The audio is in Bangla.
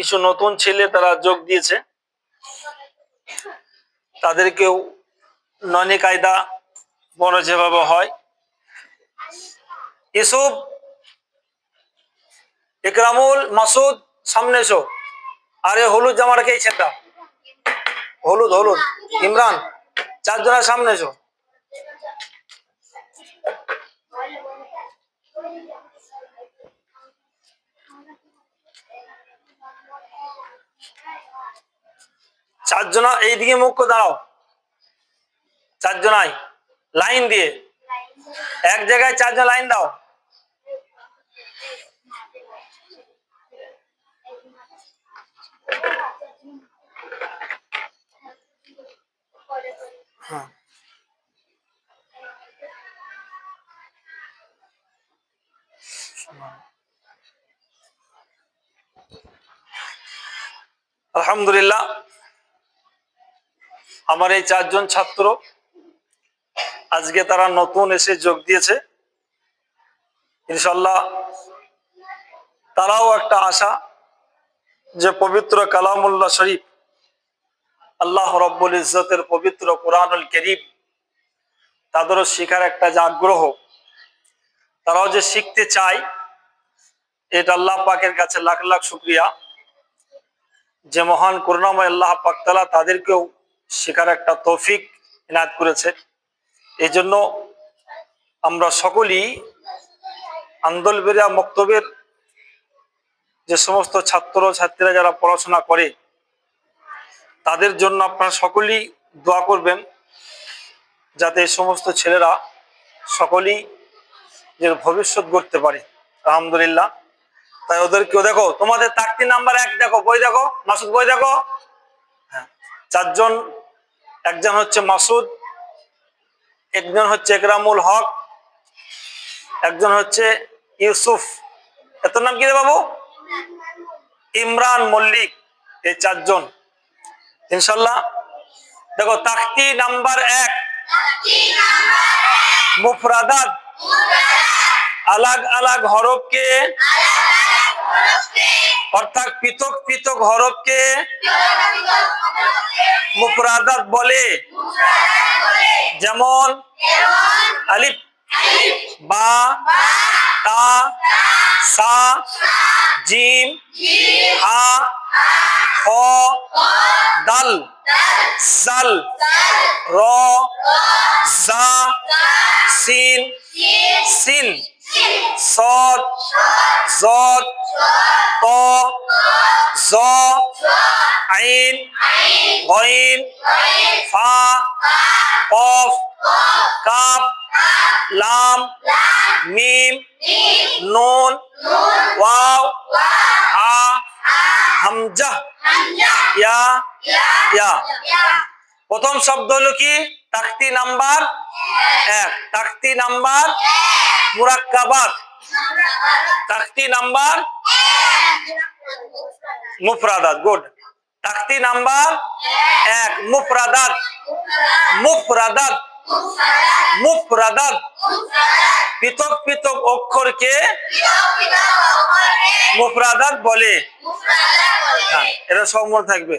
কিছু নতুন ছেলে তারা যোগ দিয়েছে। তাদেরকেও ননি কায়দা বড় যেভাবে হয়। এসব একরামুল মাসুদ, সামনে এসো। আরে হলুদ জামাটা কে ছেটা হলুদ হলুদ। ইমরান, চারজনের সামনে এসো। চারজনা এইদিকে মুখ দাঁড়াও। চারজনাই লাইন দিয়ে। এক জায়গায় চারজন লাইন দাও। হ্যাঁ। আলহামদুলিল্লাহ। আমার এই চারজন ছাত্র আজকে তারা নতুন এসে যোগ দিয়েছে। ইনশাল্লাহ তারাও একটা আশা যে পবিত্র কালামুল্লাহ শরীফ আল্লাহ রব্বুল ইজ্জতের পবিত্র কোরআনুল করিম তাদেরও শিখার একটা যে আগ্রহ, তারাও যে শিখতে চায়, এটা আল্লাহ পাকের কাছে লাখ লাখ শুক্রিয়া। যে মহান করুণাময় আল্লাহ পাকতালা তাদেরকেও শেখার একটা তৌফিক ইনায়ত করেছে। এই জন্য আমরা সকলেই আন্দোলবেরিয়া মক্তবের যে সমস্ত ছাত্র ছাত্রীরা যারা পড়াশোনা করে, তাদের জন্য আপনারা সকলেই দোয়া করবেন যাতে এই সমস্ত ছেলেরা সকলেই যে ভবিষ্যৎ গড়তে পারে। আলহামদুলিল্লাহ। তাই ওদেরকেও দেখো, তোমাদের তাকতি নাম্বার এক দেখো, বই দেখো, মাসুদ বই দেখো। হ্যাঁ চারজন একজন হচ্ছে মাসুদ, একজন হচ্ছে একরামুল হক, একজন হচ্ছে ইউসুফ। এত নাম কি বাবু? ইমরান মল্লিক, এই চারজন। ইনশাল্লাহ। দেখো তাকতি নাম্বার এক। মুফরাদাত আলাগ আলাগ হরফকে অর্থাৎ পৃথক পৃথক হরফকে মুফরাদাত বলে। যেমন আলিফ, বা, তা, সা, জিম, হা, খ, দাল, জাল, র, জা, সিন সিন গইন ফা, কফ, কাপ, লাম, মিম, নুন, ওয়াও, হা, হামজা, ইয়া ইয়া। প্রথম শব্দ হলো কি? তাকতি নাম্বার এক। তাকতি নাম্বার মুরাক্কাবাদ তাকতি নাম্বার মুফরাদাত। গুড। তাকতি নাম্বার এক, মুফরাদাত। মুফরাদাত। মুফরাদাত। পৃথক পৃথক অক্ষরকে মুফরাদাত বলে। হ্যাঁ এটা সম্মান থাকবে।